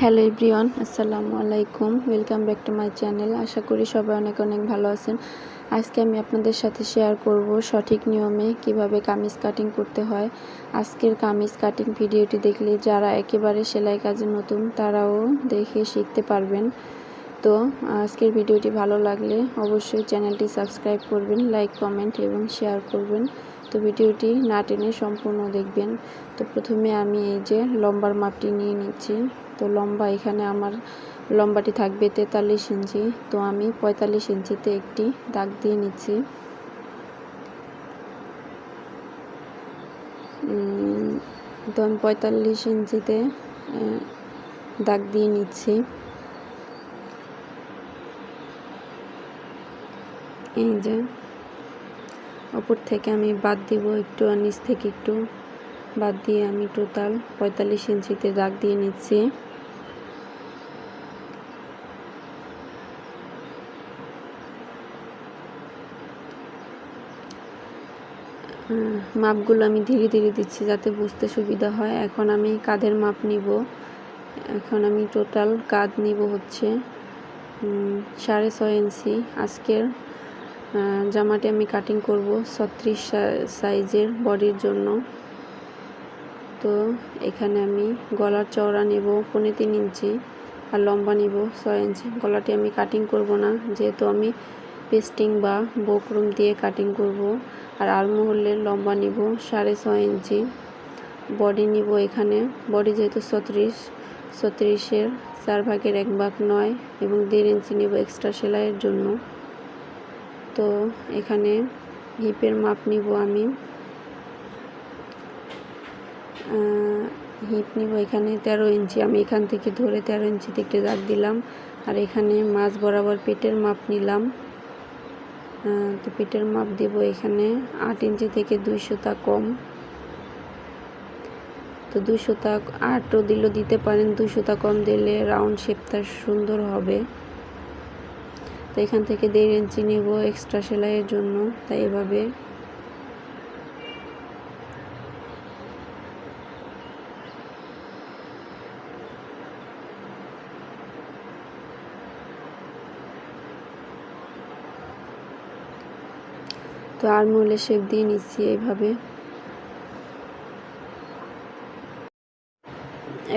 Hello everyone, আসসালামু আলাইকুম। Welcome back to my channel আশা করি সবাই অনেক অনেক ভালো আছেন। আজকে আমি আপনাদের সাথে শেয়ার করব সঠিক নিয়মে কীভাবে কামিজ কাটিং করতে হয়। আজকের কামিজ কাটিং ভিডিওটি দেখলে যারা একেবারে সেলাই কাজে নতুন, তারাও দেখে শিখতে পারবেন। তো, আজকের ভিডিওটি ভালো লাগলে অবশ্যই চ্যানেলটি সাবস্ক্রাইব করবেন লাইক কমেন্ট এবং শেয়ার করবেন। তো ভিডিওটি না টেনে সম্পূর্ণ দেখবেন। তো, প্রথমে আমি এই যে লম্বার মাপটি নিয়ে নিচ্ছি। তো লম্বা, এখানে আমার লম্বাটি থাকবে তেতাল্লিশ ইঞ্চি। তো আমি পঁয়তাল্লিশ ইঞ্চিতে একটি দাগ দিয়ে নিচ্ছি। তো আমি পঁয়তাল্লিশ ইঞ্চিতে দাগ দিয়ে নিচ্ছি। এই যে, ওপর থেকে আমি বাদ দিব একটু আর নিচ থেকে একটু। বাদ দিয়ে আমি টোটাল পঁয়তাল্লিশ ইঞ্চিতে দাগ দিয়ে নিচ্ছি। মাপগুলো আমি ধীরে ধীরে দিচ্ছি যাতে বুঝতে সুবিধা হয়। এখন আমি কাঁধের মাপ নিব। এখন আমি টোটাল কাঁধ নিব হচ্ছে সাড়ে ছয় ইঞ্চি। আজকের জামাটি আমি কাটিং করব ছত্রিশ সাইজের বডির জন্য। তো এখানে আমি গলার চওড়া নেব পনেরো তিন ইঞ্চি আর লম্বা নিব ছয় ইঞ্চি। গলাটি আমি কাটিং করব না, যেহেতু আমি পেস্টিং বা বকরুম দিয়ে কাটিং করব। আর আলমহলের লম্বা নিব সাড়ে ছয় ইঞ্চি। বডি নিব এখানে। বডি যেহেতু ছত্রিশ, ছত্রিশের চার ভাগের এক ভাগ নয় এবং দেড় ইঞ্চি নিব এক্সট্রা সেলাইয়ের জন্য। তো এখানে হিপের মাপ নিব আমি। হিপ নিব এখানে তেরো ইঞ্চি। আমি এখান থেকে ধরে তেরো ইঞ্চিতে একটি দাগ দিলাম। আর এখানে মাছ বরাবর পেটের মাপ নিলাম। তো পিঠের মাপ দেব এখানে আট ইঞ্চি থেকে দুই সুতা কম। তো দুই সুতা আটও দিলেও দিতে পারেন, দুই সুতা কম দিলে রাউন্ড শেপটা সুন্দর হবে। তো এখান থেকে দেড় ইঞ্চি নেব এক্সট্রা সেলাইয়ের জন্য, তাই এভাবে তো আর মহলে শেপ দিয়ে নিচ্ছি এইভাবে।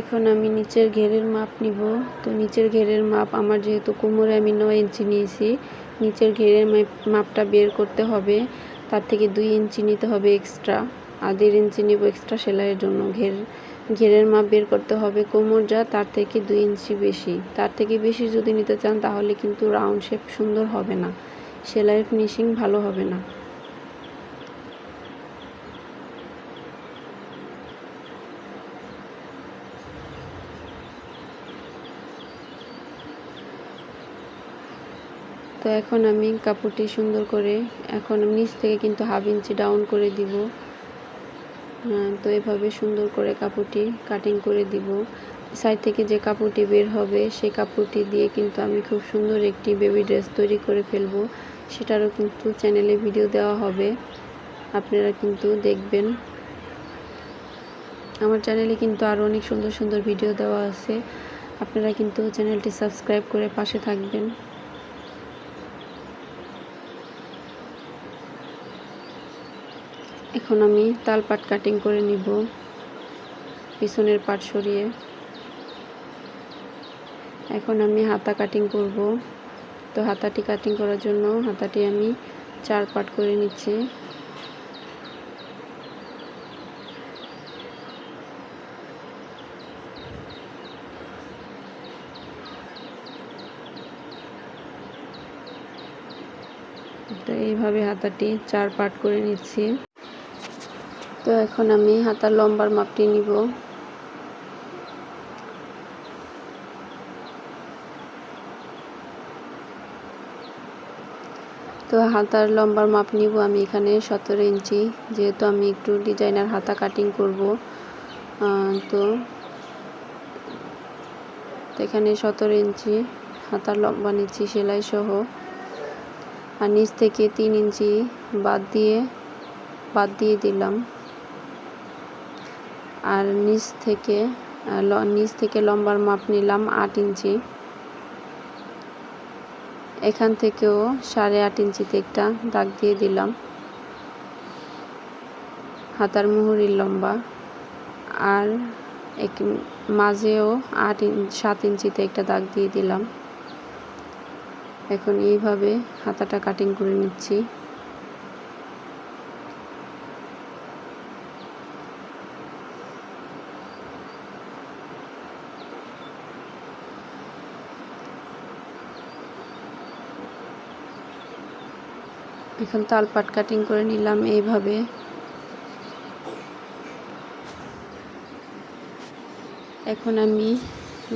এখন আমি নিচের ঘেরের মাপ নিব। তো নিচের ঘেরের মাপ আমার যেহেতু কোমরে আমি নয় ইঞ্চি নিয়েছি, নিচের ঘেরের মাপটা বের করতে হবে। তার থেকে দুই ইঞ্চি নিতে হবে এক্সট্রা। আর দেড় ইঞ্চি নিব এক্সট্রা সেলাইয়ের জন্য। ঘের, ঘেরের মাপ বের করতে হবে কোমর যা, তার থেকে দুই ইঞ্চি বেশি। তার থেকে বেশি যদি নিতে চান তাহলে কিন্তু রাউন্ড শেপ সুন্দর হবে না। সেলাইয়ের ফিনিশিং ভালো হবে না। তো এখন আমি কাপড়টি সুন্দর করে এখন নিচ থেকে কিন্তু হাফ ইঞ্চি ডাউন করে দিব। তো এভাবে সুন্দর করে কাপড়টি কাটিং করে দিব। সাইড থেকে যে কাপড়টি বের হবে, সেই কাপড়টি দিয়ে কিন্তু আমি খুব সুন্দর একটি বেবি ড্রেস তৈরি করে ফেলব। সেটারও কিন্তু চ্যানেলে ভিডিও দেওয়া হবে। আপনারা কিন্তু দেখবেন। আমার চ্যানেলে কিন্তু আরও অনেক সুন্দর সুন্দর ভিডিও দেওয়া আছে। আপনারা কিন্তু চ্যানেলটি সাবস্ক্রাইব করে পাশে থাকবেন। এখন আমি তাল পাট কাটিং করে নিব, পিছনের পাট সরিয়ে। এখন আমি হাতা কাটিং করব। তো হাতাটি কাটিং করার জন্য হাতাটি আমি চার পাট করে নিচ্ছি। তো এইভাবে হাতাটি চার পাট করে নিচ্ছি। তো এখন আমি হাতার লম্বার মাপটি নিব। তো হাতার লম্বার মাপ নিব আমি এখানে সতেরো ইঞ্চি, যেহেতু আমি একটু ডিজাইনার হাতা কাটিং করব। তো এখানে সতেরো ইঞ্চি, হাতার লম্বা নিচ্ছি সেলাই সহ। আর নিচ থেকে তিন ইঞ্চি বাদ দিয়ে বাদ দিয়ে দিলাম। আর নিচ থেকে নিচ থেকে লম্বার মাপ নিলাম আট ইঞ্চি। এখান থেকেও সাড়ে আট ইঞ্চিতে একটা দাগ দিয়ে দিলাম। হাতার মুহুরির লম্বা। আর এক, মাঝেও আট ইঞ্চ সাত ইঞ্চিতে একটা দাগ দিয়ে দিলাম। এখন এইভাবে হাতাটা কাটিং করে নিচ্ছি। এখন তালপাট কাটিং করে নিলাম এইভাবে। এখন আমি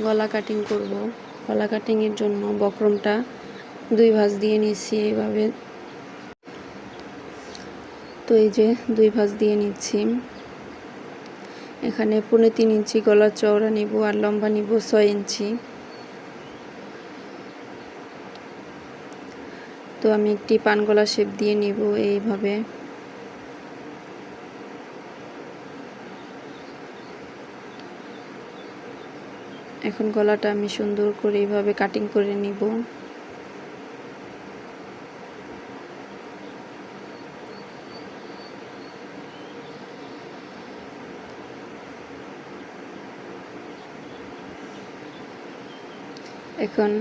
গলা কাটিং করব। গলা কাটিংয়ের জন্য বক্রমটা দুই ভাঁজ দিয়ে নিচ্ছি এইভাবে। তো এই যে দুই ভাঁজ দিয়ে নিচ্ছি। এখানে পৌনে তিন ইঞ্চি গলার চওড়া নিব আর লম্বা নিব ছয় ইঞ্চি। তো আমি একটি পান গলা শেপ দিয়ে নিব এইভাবে। এখন গলাটা আমি সুন্দর করে এইভাবে কাটিং করে নিব। এখন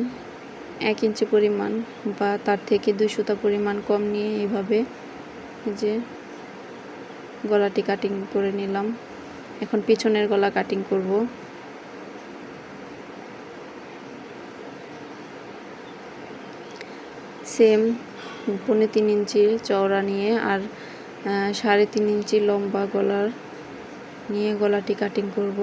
এক ইঞ্চি পরিমাণ বা তার থেকে দুই সুতা পরিমাণ কম নিয়ে এইভাবে যে গলাটি কাটিং করে নিলাম। এখন পিছনের গলা কাটিং করব। সেম পৌনে তিন ইঞ্চি চওড়া নিয়ে আর সাড়ে তিন ইঞ্চি লম্বা গলার নিয়ে গলাটি কাটিং করব।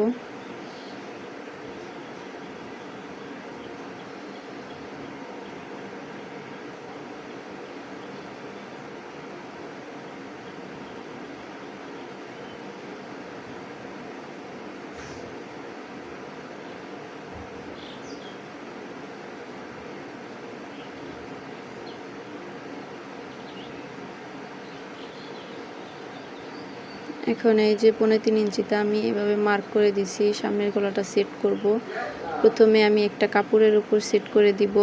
এখন এই যে পনেরো তিন ইঞ্চিতে আমি এভাবে মার্ক করে দিছি, সামনের গলাটা সেট করব। প্রথমে আমি একটা কাপড়ের উপর সেট করে দিব।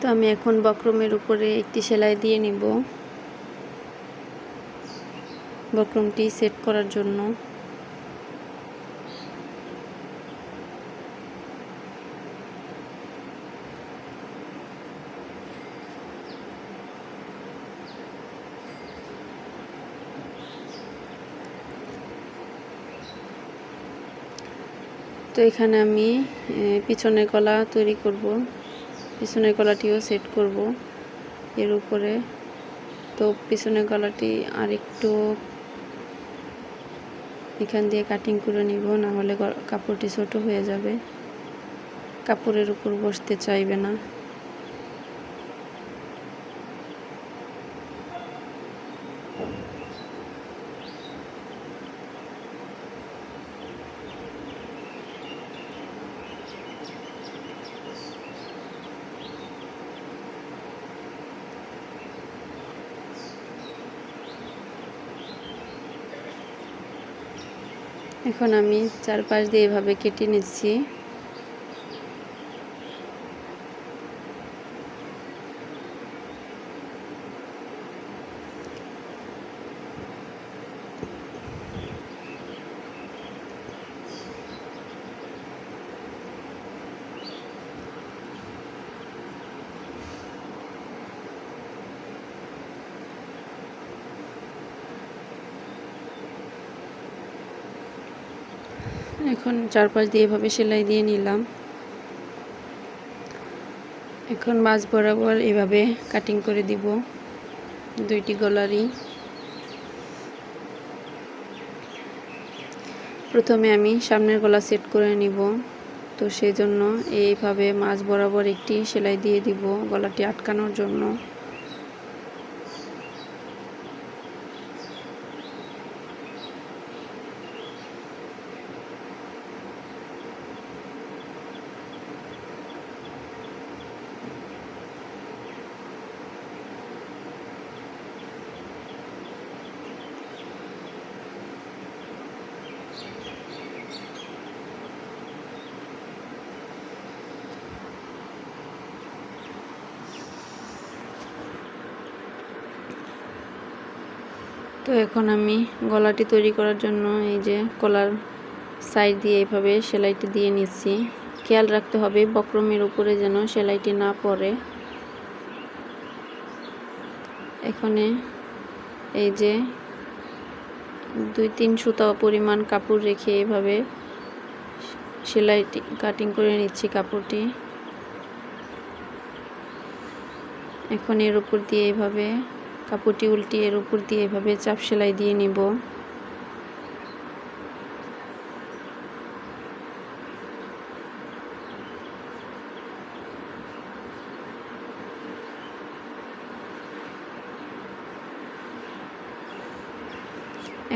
তো আমি এখন বক্রমের উপরে একটি সেলাই দিয়ে নিব। বক্রমটি সেট করার জন্য। তো এখানে আমি পিছনে কলা তৈরি করব। পিছনে কলাটিও সেট করব এর উপরে। তো পিছনে কলাটি আরেকটু এখান দিয়ে কাটিং করে নিব না হলে কাপড়টি ছোট হয়ে যাবে। কাপড়ের উপর বসতে চাইবে না। এখন আমি চারপাশ দিয়ে এভাবে কেটে নিচ্ছি। এখন চারপাশ দিয়ে এভাবে সেলাই দিয়ে নিলাম। এখন মাছ বরাবর এভাবে কাটিং করে দিব, দুইটি গলারই। প্রথমে আমি সামনের গলা সেট করে নিব, তো সেই জন্য এইভাবে মাছ বরাবর একটি সেলাই দিয়ে দিব গলাটি আটকানোর জন্য। তো এখন আমি গলাটি তৈরি করার জন্য এই যে কলার সাইড দিয়ে এভাবে সেলাইটি দিয়ে নিচ্ছি। খেয়াল রাখতে হবে বক্রমের উপরে যেন সেলাইটি না পড়ে। এখানে এই যে দুই তিন সুতা পরিমাণ কাপড় রেখে এভাবে সেলাইটি, কাটিং করে নিচ্ছি কাপড়টি। এখন এর উপর দিয়ে এভাবে কাপড়টি উল্টিয়ে এর উপর দিয়ে এভাবে চাপ সেলাই দিয়ে নিব।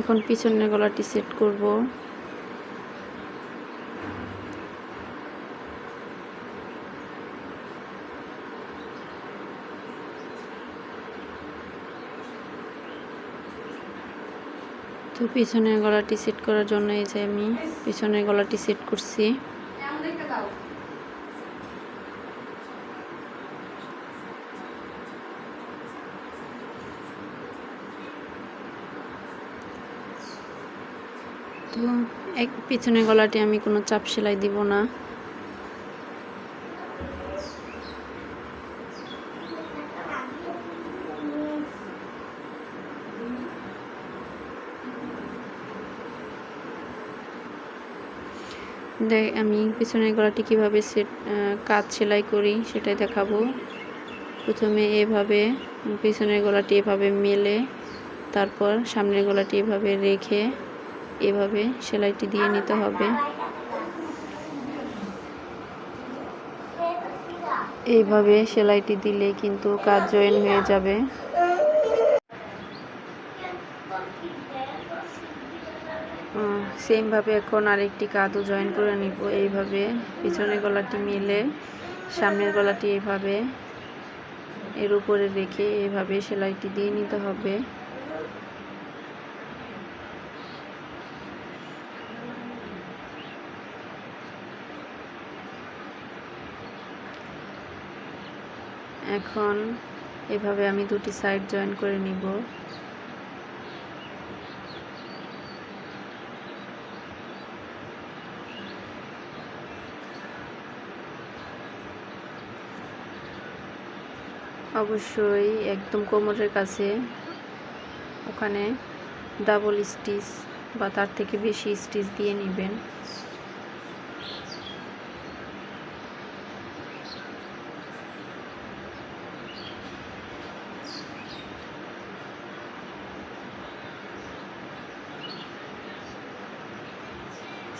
এখন পিছনের গলাটি সেট করব। তো পিছনের গলাটি সেট করার জন্য এই যে আমি পিছনের গলাটি সেট করছি। তো এক পিছনের গলাটি আমি কোনো চাপ সেলাই দিব না। আমি পিছনের গলাটি কীভাবে সেট কাজ সেলাই করি সেটাই দেখাবো। প্রথমে এভাবে, পিছনের গলাটি এভাবে মেলে, তারপর সামনের গলাটি এভাবে রেখে এভাবে সেলাইটি দিয়ে নিতে হবে। এইভাবে সেলাইটি দিলে কিন্তু কাজ জয়েন হয়ে যাবে। সেমভাবে এখন আরেকটি কাঁধও জয়েন করে নিব। এইভাবে পিছনের গলাটি মেলে, সামনের গলাটি এভাবে, এর উপরে রেখে এভাবে সেলাইটি দিয়ে নিতে হবে। এখন এভাবে আমি দুটি সাইড জয়েন করে নিব। অবশ্যই একদম কোমরের কাছে। ওখানে ডাবল স্টিচ বা তার থেকে বেশি স্টিচ দিয়ে নেবেন।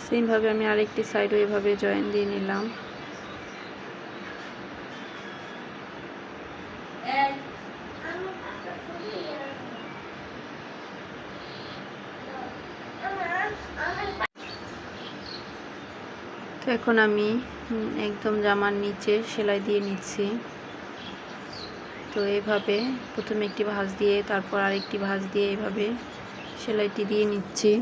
সেমভাবে আমি আরেকটি সাইডও এভাবে জয়েন দিয়ে নিলাম। এখন আমি একদম জামার নিচে সেলাই দিয়ে নিচ্ছি। তো এভাবে প্রথমে একটি ভাঁজ দিয়ে, তারপর আরেকটি ভাঁজ দিয়ে এভাবে সেলাইটি দিয়ে নিচ্ছি।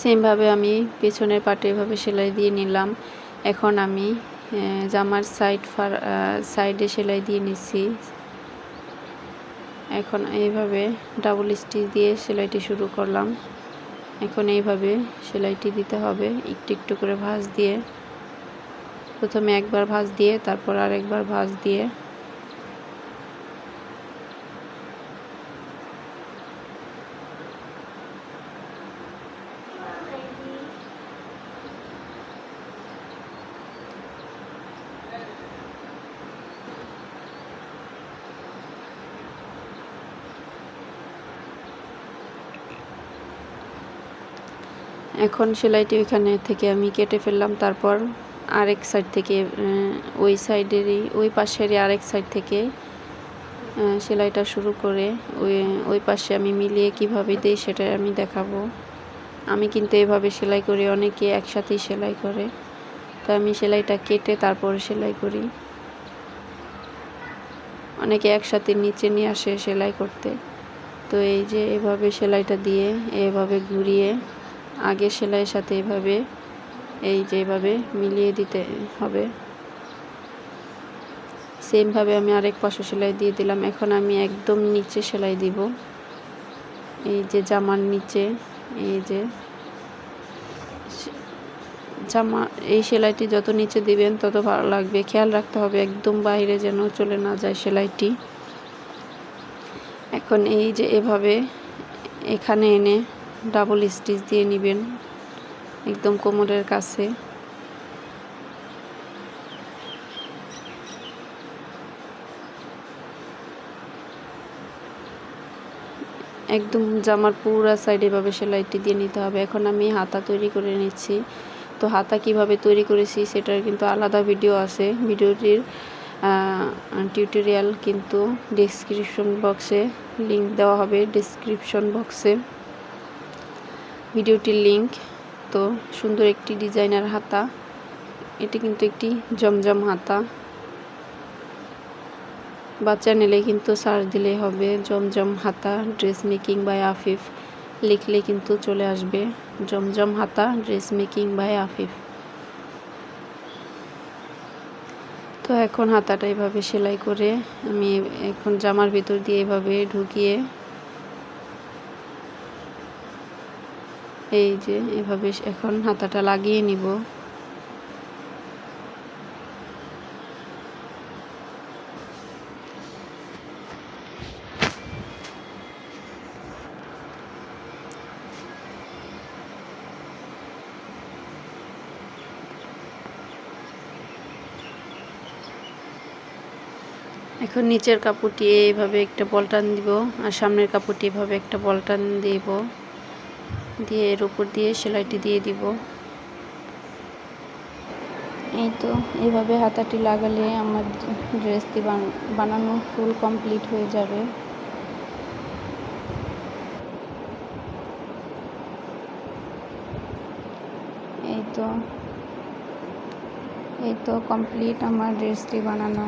সেমভাবে আমি পেছনের পাটে এভাবে সেলাই দিয়ে নিলাম। এখন আমি জামার সাইড ফার সাইডে সেলাই দিয়ে নিচ্ছি। এখন এইভাবে ডাবল স্টিচ দিয়ে সেলাইটি শুরু করলাম। এখন এইভাবে সেলাইটি দিতে হবে, একটু একটু করে ভাঁজ দিয়ে। প্রথমে একবার ভাঁজ দিয়ে, তারপর আরেকবার ভাঁজ দিয়ে। এখন সেলাইটি ওইখানে থেকে আমি কেটে ফেললাম। তারপর আরেক সাইড থেকে ওই সাইডেরই ওই পাশেরই আরেক সাইড থেকে সেলাইটা শুরু করে ওই ওই পাশে আমি মিলিয়ে কীভাবে দিই সেটা আমি দেখাবো। আমি কিন্তু এভাবে সেলাই করি, অনেকে একসাথেই সেলাই করে। তো আমি সেলাইটা কেটে তারপরে সেলাই করি। অনেকে একসাথে নিচে নিয়ে আসে সেলাই করতে। তো এই যে এভাবে সেলাইটা দিয়ে, এভাবে ঘুরিয়ে আগে সেলাইয়ের সাথে এভাবে, এই যে এভাবে মিলিয়ে দিতে হবে। সেমভাবে আমি আরেক পাশে সেলাই দিয়ে দিলাম। এখন আমি একদম নিচে সেলাই দিব। এই যে জামার নিচে, এই যে জামা, এই সেলাইটি যত নিচে দিবেন তত ভালো লাগবে। খেয়াল রাখতে হবে একদম বাইরে যেন চলে না যায় সেলাইটি। এখন এই যে এভাবে এখানে এনে ডাবল স্টিচ দিয়ে নেবেন, একদম কোমরের কাছে। একদম জামার পুরা সাইড এভাবে সেলাইটি দিয়ে নিতে হবে। এখন আমি হাতা তৈরি করে নিচ্ছি। তো হাতা কীভাবে তৈরি করেছি সেটার কিন্তু আলাদা ভিডিও আছে। ভিডিওটির টিউটোরিয়াল কিন্তু ডিসক্রিপশন বক্সে লিংক দেওয়া হবে। ডিসক্রিপশন বক্সে ভিডিওটির লিংক, তো সুন্দর একটি ডিজাইনার হাতা। এটি কিন্তু একটি জমজম হাতা। বা চ্যানেলে কিন্তু সার্চ দিলে হবে, জমজম হাতা, ড্রেস মেকিং বাই আফিফ। লিখলে কিন্তু চলে আসবে, জমজম হাতা, ড্রেস মেকিং বাই আফিফ। তো এখন হাতাটা এভাবে সেলাই করে আমি এখন জামার ভিতর দিয়ে এভাবে ঢুকিয়ে এই যে, এভাবে এখন হাতাটা লাগিয়ে নিব। এখন নিচের কাপড়টি এইভাবে একটা বলটান দিব, আর সামনের কাপড়টি এভাবে একটা বলটান দিব। দিয়ে এর উপর দিয়ে সেলাইটি দিয়ে দিব। এই তো এইভাবে হাতাটি লাগালে আমার ড্রেসটি বানানো ফুল কমপ্লিট হয়ে যাবে। এই তো এই তো কমপ্লিট আমার ড্রেসটি বানানো।